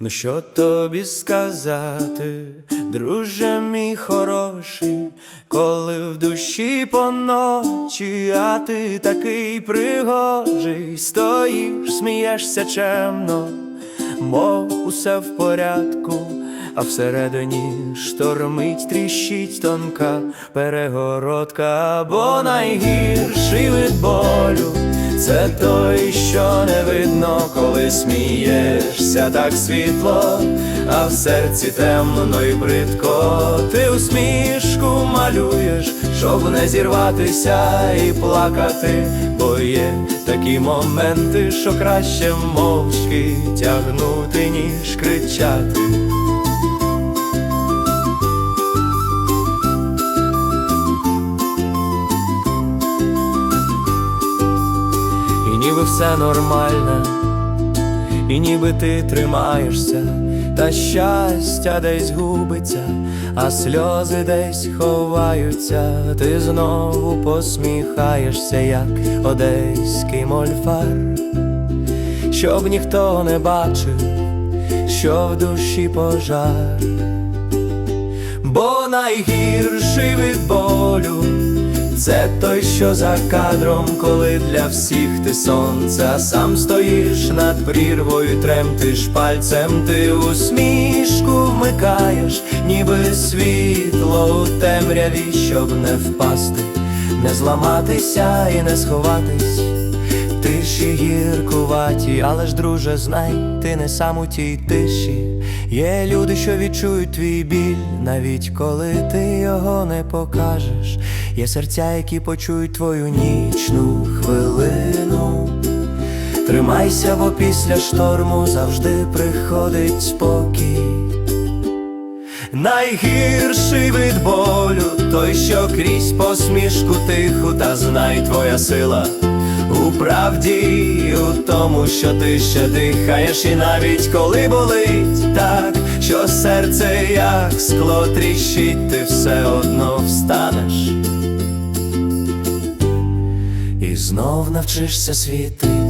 Ну що тобі сказати, друже мій хороший, коли в душі поночі, а ти такий пригожий, стоїш, смієшся чемно, мов усе в порядку, а всередині штормить, тріщить тонка перегородка, бо найгірший від болю. Це той, що не видно, коли смієшся так світло, а в серці темно й бридко. Ти усмішку малюєш, щоб не зірватися і плакати, бо є такі моменти, що краще мовчки тягнути, ніж кричати. Ніби все нормально, і ніби ти тримаєшся, та щастя десь губиться, а сльози десь ховаються, ти знову посміхаєшся, як одеський мольфар, щоб ніхто не бачив, що в душі пожар, бо найгірший від болю. Це той, що за кадром, коли для всіх ти сонце, сам стоїш над прірвою, тремтиш пальцем, ти усмішку вмикаєш, ніби світло у темряві, щоб не впасти, не зламатися і не сховатись. Тиші гіркуваті, але ж, друже, знай, ти не сам у тій тиші. Є люди, що відчують твій біль, навіть коли ти його не покажеш. Є серця, які почують твою нічну хвилину. Тримайся, бо після шторму завжди приходить спокій. Найгірший від болю, той, що крізь посмішку тиху, та знай твоя сила. У правді, у тому, що ти ще дихаєш, і навіть коли болить так, що серце як скло тріщить, ти все одно встанеш і знов навчишся світить.